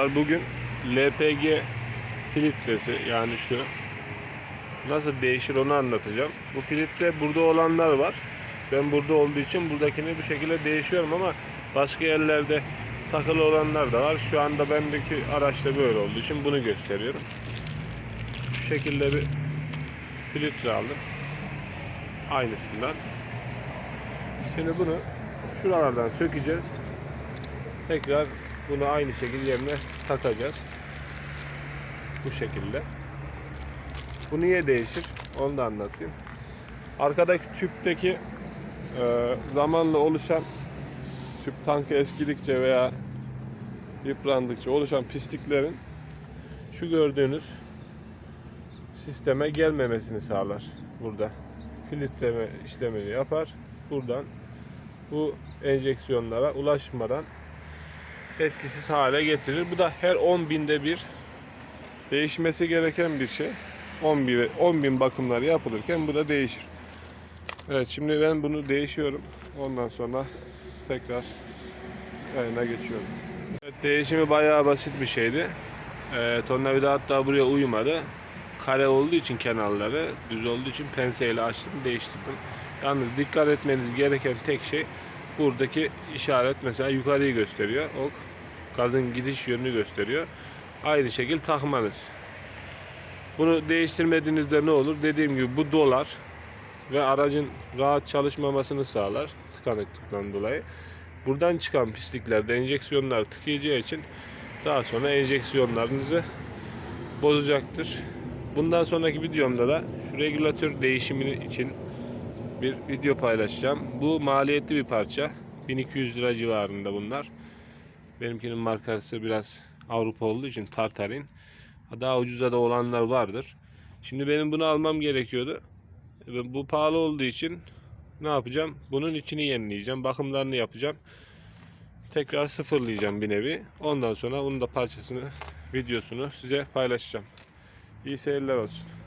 Merhabalar. Bugün LPG filtresi yani şu nasıl değişir onu anlatacağım. Bu filtre burada olanlar var. Ben burada olduğu için buradakini bu şekilde değişiyorum ama başka yerlerde takılı olanlar da var. Şu anda bendeki araçta böyle olduğu için bunu gösteriyorum. Şu şekilde bir filtre aldım. Aynısından. Şimdi bunu şuralardan sökeceğiz. Tekrar bunu aynı şekilde yerine takacağız. Bu şekilde. Bu niye değişir? Onu da anlatayım. Arkadaki tüpteki e, zamanla oluşan tüp tankı eskidikçe veya yıprandıkça oluşan pisliklerin şu gördüğünüz sisteme gelmemesini sağlar burada. Filtreleme işlemini yapar. Buradan bu enjeksiyonlara ulaşmadan etkisiz hale getirir. Bu da her 10 binde bir değişmesi gereken bir şey. 10 bin, 10 bin bakımları yapılırken bu da değişir. Evet şimdi ben bunu değişiyorum. Ondan sonra tekrar yayına geçiyorum. Evet, değişimi bayağı basit bir şeydi. Ee, tornavida hatta buraya uymadı. Kare olduğu için kenarları, düz olduğu için penseyle açtım, değiştirdim. Yalnız dikkat etmeniz gereken tek şey buradaki işaret mesela yukarıyı gösteriyor. Ok gazın gidiş yönünü gösteriyor. Aynı şekilde takmanız. Bunu değiştirmediğinizde ne olur? Dediğim gibi bu dolar ve aracın rahat çalışmamasını sağlar tıkanıklıktan dolayı. Buradan çıkan pisliklerde enjeksiyonlar tıkayacağı için daha sonra enjeksiyonlarınızı bozacaktır. Bundan sonraki videomda da şu regülatör değişimini için bir video paylaşacağım. Bu maliyetli bir parça. 1200 lira civarında bunlar. Benimkinin markası biraz Avrupa olduğu için Tartarin. Daha ucuza da olanlar vardır. Şimdi benim bunu almam gerekiyordu. Bu pahalı olduğu için ne yapacağım? Bunun içini yenileyeceğim. Bakımlarını yapacağım. Tekrar sıfırlayacağım bir nevi. Ondan sonra onun da parçasını, videosunu size paylaşacağım. İyi seyirler olsun.